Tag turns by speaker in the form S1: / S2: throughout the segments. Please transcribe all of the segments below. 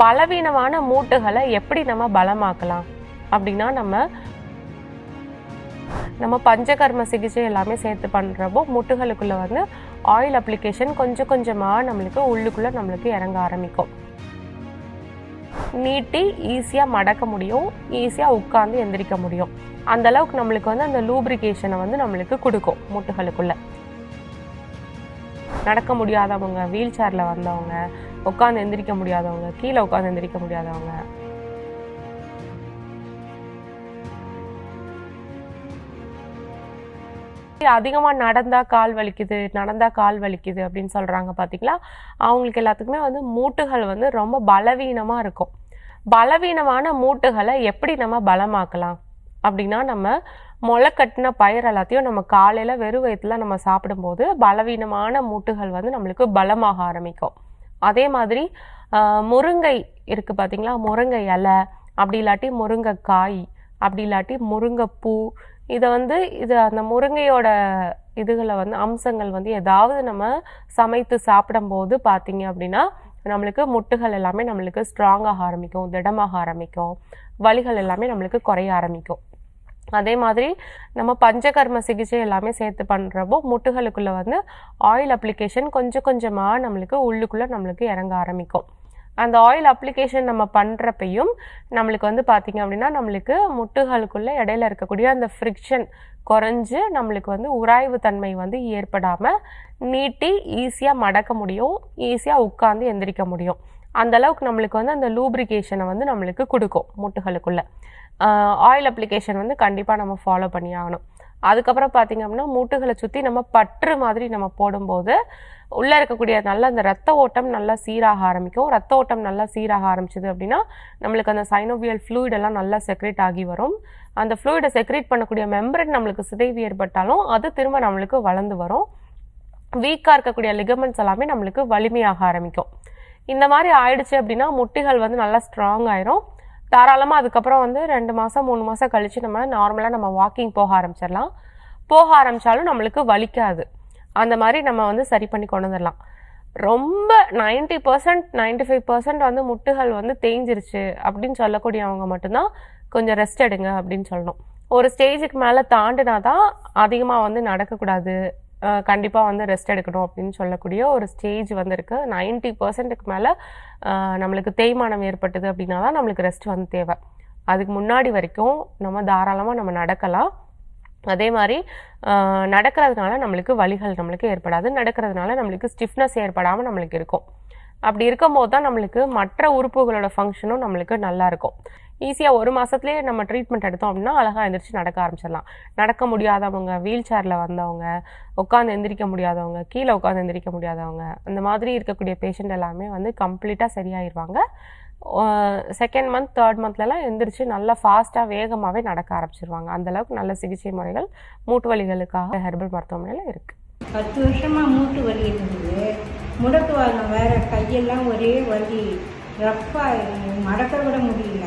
S1: பலவீனமான மூட்டுகளை எப்படி நம்ம பலமாக்கலாம்? அப்படின்னா நம்ம நம்ம பஞ்சகர்ம சிகிச்சை எல்லாமே சேர்த்து பண்ணுறப்போ முட்டுகளுக்குள்ள வந்து ஆயில் அப்ளிகேஷன் கொஞ்சம் கொஞ்சமாக நம்மளுக்கு உள்ளுக்குள்ளே நம்மளுக்கு இறங்க ஆரம்பிக்கும். நீட்டி ஈஸியாக மடக்க முடியும் ஈஸியாக உட்காந்து எந்திரிக்க முடியும். அந்த அளவுக்கு நம்மளுக்கு வந்து அந்த லூப்ரிகேஷனை வந்து நம்மளுக்கு கொடுக்கும் முட்டுகளுக்குள்ளே. நடக்க முடியாதவங்க வீல் சேரில் வந்தவங்க உட்காந்து எந்திரிக்க முடியாதவங்க கீழே உட்காந்து எந்திரிக்க முடியாதவங்க. அதிகமாக நடந்தா கால் வலிக்குது நடந்தா கால் வலிக்குது அப்படின்னு சொல்றாங்க பாத்தீங்களா? அவங்களுக்கு எல்லாத்துக்குமே வந்து மூட்டுகள் வந்து ரொம்ப பலவீனமா இருக்கும். பலவீனமான மூட்டுகளை எப்படி நம்ம பலமாக்கலாம்? அப்படின்னா நம்ம முளை கட்டின பயிர் எல்லாத்தையும் நம்ம காலையில் வெறும் வயிற்றுல நம்ம சாப்பிடும்போது பலவீனமான மூட்டுகள் வந்து நம்மளுக்கு பலமாக ஆரம்பிக்கும். அதே மாதிரி முருங்கை இருக்குது பார்த்தீங்களா முருங்கை இலை அப்படி இல்லாட்டி முருங்கைக்காய் அப்படி இல்லாட்டி முருங்கைப்பூ. இதை வந்து இது அந்த முருங்கையோட இதுகளை வந்து அம்சங்கள் வந்து ஏதாவது நம்ம சமைத்து சாப்பிடும்போது பார்த்தீங்க அப்படின்னா நம்மளுக்கு முட்டுகள் எல்லாமே நம்மளுக்கு ஸ்ட்ராங்காக ஆரம்பிக்கும் திடமாக ஆரம்பிக்கும். வலிகள் எல்லாமே நம்மளுக்கு குறைய ஆரம்பிக்கும். அதே மாதிரி நம்ம பஞ்சகர்ம சிகிச்சை எல்லாமே சேர்த்து பண்ணுறப்போ முட்டுகளுக்குள்ளே வந்து ஆயில் அப்ளிகேஷன் கொஞ்சம் கொஞ்சமாக நம்மளுக்கு உள்ளுக்குள்ளே நம்மளுக்கு இறங்க ஆரம்பிக்கும். அந்த ஆயில் அப்ளிகேஷன் நம்ம பண்ணுறப்பையும் நம்மளுக்கு வந்து பார்த்திங்க அப்படின்னா நம்மளுக்கு முட்டுகளுக்குள்ளே இடையில இருக்கக்கூடிய அந்த ஃப்ரிக்ஷன் குறைஞ்சு நம்மளுக்கு வந்து உராய்வு தன்மை வந்து ஏற்படாமல் நீட்டி ஈஸியாக மடக்க முடியும் ஈஸியாக உட்காந்து எந்திரிக்க முடியும். அந்த அளவுக்கு நம்மளுக்கு வந்து அந்த லூப்ரிகேஷனை வந்து நம்மளுக்கு கொடுக்கும் மூட்டுகளுக்குள்ளே. ஆயில் அப்ளிகேஷன் வந்து கண்டிப்பாக நம்ம ஃபாலோ பண்ணி ஆகணும். அதுக்கப்புறம் பார்த்திங்க அப்படின்னா மூட்டுகளை சுற்றி நம்ம பற்று மாதிரி நம்ம போடும்போது உள்ளே இருக்கக்கூடிய நல்ல அந்த ரத்த ஓட்டம் நல்லா சீராக ஆரம்பிக்கும். ரத்த ஓட்டம் நல்லா சீராக ஆரம்பிச்சது அப்படின்னா நம்மளுக்கு அந்த சைனோவியல் ஃப்ளூயிடெல்லாம் நல்லா செக்ரேட் ஆகி வரும். அந்த ஃப்ளூயிடை செக்ரேட் பண்ணக்கூடிய மெம்பரன் நம்மளுக்கு சிதைவு ஏற்பட்டாலும் அது திரும்ப நம்மளுக்கு வளர்ந்து வரும். வீக்காக இருக்கக்கூடிய லிகமெண்ட்ஸ் எல்லாமே நம்மளுக்கு வலிமையாக ஆரம்பிக்கும். இந்த மாதிரி ஆயிடுச்சு அப்படின்னா முட்டிகள் வந்து நல்லா ஸ்ட்ராங் ஆயிரும். தாராளமாக அதுக்கப்புறம் வந்து ரெண்டு மாதம் மூணு மாதம் கழித்து நம்ம நார்மலாக நம்ம வாக்கிங் போக ஆரம்பிச்சிடலாம். போக ஆரம்பித்தாலும் நம்மளுக்கு வலிக்காது. அந்த மாதிரி நம்ம வந்து சரி பண்ணி கொண்டு வந்துடலாம். ரொம்ப ninety percent ninety five percent வந்து முட்டுகள் வந்து தேஞ்சிருச்சு அப்படின்னு சொல்லக்கூடியவங்க மட்டும்தான் கொஞ்சம் ரெஸ்ட் எடுங்க அப்படின்னு சொல்லணும். ஒரு ஸ்டேஜுக்கு மேலே தாண்டினா தான் அதிகமாக வந்து நடக்கக்கூடாது கண்டிப்பாக வந்து ரெஸ்ட் எடுக்கணும் அப்படின்னு சொல்லக்கூடிய ஒரு ஸ்டேஜ் வந்திருக்கு. நைன்டி பர்சன்ட்டுக்கு மேலே நம்மளுக்கு தேய்மானம் ஏற்பட்டது அப்படின்னா தான் நம்மளுக்கு ரெஸ்ட் வந்து தேவை. அதுக்கு முன்னாடி வரைக்கும் நம்ம தாராளமாக நம்ம நடக்கலாம். அதே மாதிரி நடக்கிறதுனால நம்மளுக்கு வலிகள் நம்மளுக்கு ஏற்படாது. நடக்கிறதுனால நம்மளுக்கு ஸ்டிஃப்னஸ் ஏற்படாமல் நம்மளுக்கு இருக்கும். அப்படி இருக்கும்போது தான் நம்மளுக்கு மற்ற உறுப்புகளோட ஃபங்க்ஷனும் நம்மளுக்கு நல்லாயிருக்கும் ஈஸியாக ஒரு மாதத்துலேயே நம்ம ட்ரீட்மெண்ட் எடுத்தோம் அப்படின்னா அழகாக எந்திரிச்சு நடக்க ஆரம்பிச்சிடலாம். நடக்க முடியாதவங்க வீல் சேரில் வந்தவங்க உட்காந்து எந்திரிக்க முடியாதவங்க கீழே உட்காந்து எந்திரிக்க முடியாதவங்க அந்த மாதிரி இருக்கக்கூடிய பேஷண்ட் எல்லாமே வந்து கம்ப்ளீட்டாக சரியாயிருவாங்க. செகண்ட் மந்த் தேர்ட் மந்த்லலாம் எந்திரிச்சு நல்லா ஃபாஸ்ட்டாக வேகமாகவே நடக்க ஆரம்பிச்சிருவாங்க. அந்தளவுக்கு நல்ல சிகிச்சை முறைகள் மூட்டு வலிகளுக்காக ஹெர்பல் மருத்துவமனையில் இருக்குது
S2: பத்து வருஷமாக மூட்டு வலி இருந்தது. முடக்குவாதம் வேற கையெல்லாம் ஒரே வலி. ரஃப்பாக மடக்க விட முடியல.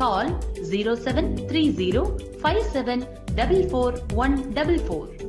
S3: Call 0730 5744